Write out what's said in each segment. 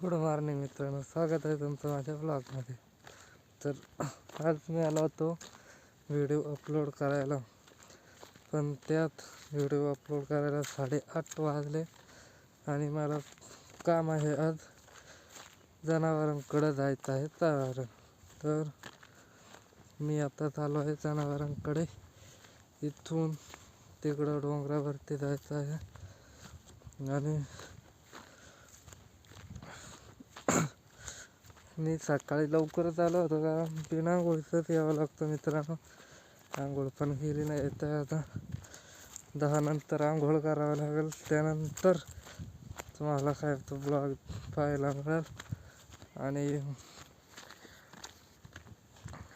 Good morning मित्रांनो स्वागत आहे तुमचं माझ्या ब्लॉगमध्ये. तर आज मी आलो होतो व्हिडिओ अपलोड करायला. पण त्यात व्हिडिओ अपलोड करायला साडेआठ वाजले आणि मला काम आहे आज. जनावरांकडं जायचं आहे तर. तर मी आता चालू आहे जनावरांकडे. इथून तिकडं डोंगरावरती जायचं आहे. आणि मी सकाळी लवकरच आलो होतो का? बिना आंघोळीचंच यावं लागतं मित्रांनो. आंघोळ पण केली नाही तर आता दहा नंतर आंघोळ करावं लागेल. त्यानंतर तुम्हाला काय तो ब्लॉग पाहायला मिळेल. आणि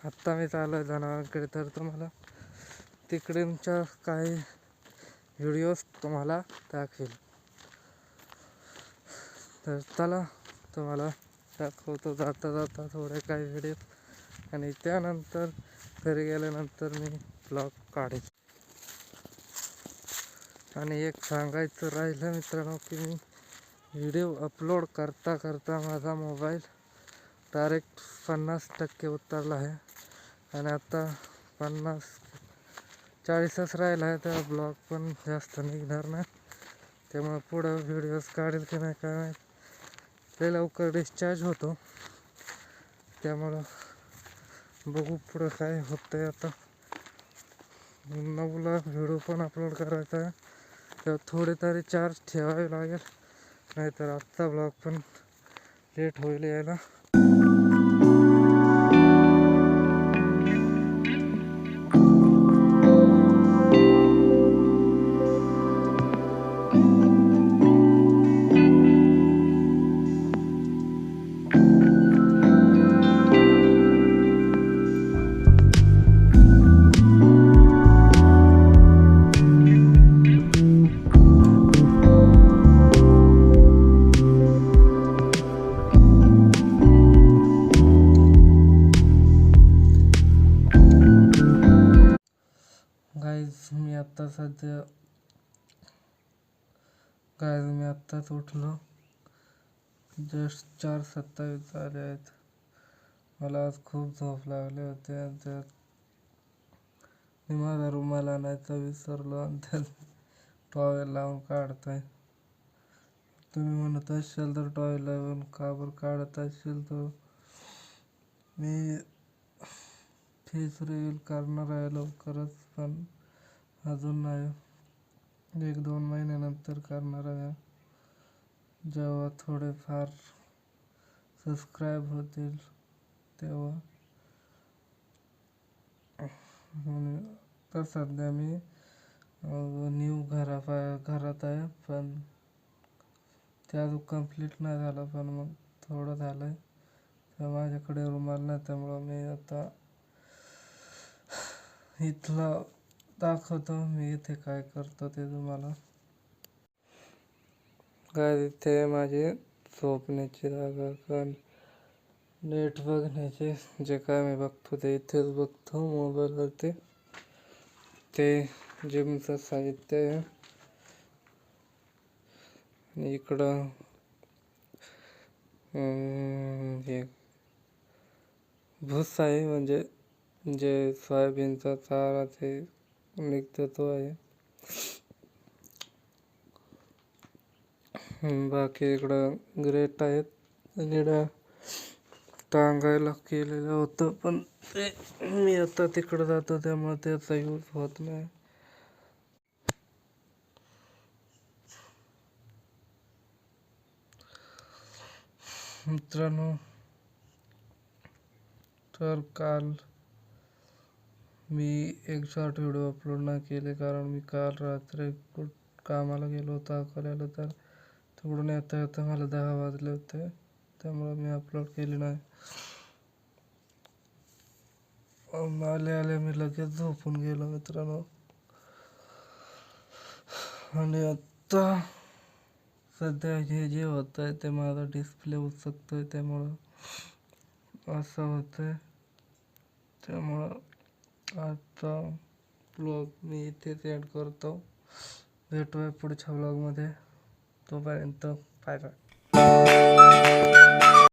आत्ता मी चाललो आहे जनावरांकडे. तर तुम्हाला तिकडच्या काही व्हिडिओज तुम्हाला दाखवेल. तर चला तुम्हाला दाखवतो जाता जाता थोडे काही व्हिडिओ आणि त्यानंतर घरी गेल्यानंतर मी ब्लॉग काढेल आणि एक सांगायचं राहिलं मित्रांनो की मी व्हिडिओ अपलोड करता करता माझा मोबाईल डायरेक्ट पन्नास टक्के उतरला आहे. आणि आता पन्नास चाळीसच राहिला आहे. तर ब्लॉग पण जास्त निघणार नाही. त्यामुळे पुढं व्हिडिओज काढेल की नाही काय माहीत लय लवकर डिस्चार्ज होतो. त्यामुळं बघू पुढं काय होतं आहे आता. नऊला व्हिडिओ पण अपलोड करायचा आहे. तेव्हा थोडे तरी चार्ज ठेवावे लागेल. नाहीतर आत्ता ब्लॉग पण लेट होईल यायला. गाईज मी आत्ता सध्या गाईज मी आत्ताच उठलो. जस्ट चार सत्तावीस झाले आहेत. मला आज खूप झोप लागले होते आणि त्यात मी माझा रुमाल आणायचा विसरलो आणि त्यात टॉवेल लावून काढतोय. तुम्ही म्हणत असेल तर टॉवेल लावून का बरं काढत असेल तर मी फेस रिव्हील करणार आहे लवकरच पण अजून नाही. एक दोन महिन्यानंतर करणार आहे. जेव्हा थोडेफार सबस्क्राईब होतील तेव्हा. म्हणून तर सध्या मी न्यू घरा घरात आहे पण ते अजून कंप्लीट नाही झालं पण मग थोडं झालं आहे तर माझ्याकडे रुमाल नाही त्यामुळं मी आता इथला दाखवतो मी इथे काय करतो ते तुम्हाला. काय इथे माझे झोपण्याची जागा कारण नेट बघण्याचे जे काय मी बघतो ते इथेच बघतो मोबाईलवरती ते जिमचं साहित्य आहे. आणि इकडं हे भुस आहे म्हणजे जे सोयाबीनचा चारा ते निघतं तो आहे. बाकी इकडं ग्रेट आहेत. निडा टांगायला केलेलं होतं पण ते मी आता तिकडं जातो त्यामुळे त्याचा यूज होत नाही. मित्रांनो तर काल मी एक शॉर्ट व्हिडिओ अपलोड नाही केले कारण मी काल रात्री कुठ कामाला गेलो होतो अकोल्याला तर तिकडून येता येता मला दहा वाजले होते. त्यामुळं मी अपलोड केले नाही. आले आले मी लगेच झोपून गेलो मित्रांनो. आणि आत्ता सध्या हे जे होत आहे ते माझा डिस्प्ले उचकतोय त्यामुळं असं होतंय. त्यामुळं आता ब्लॉग मी इथेच एंड करतो. भेटूया पुढच्या ब्लॉगमध्ये तोपर्यंत बाय बाय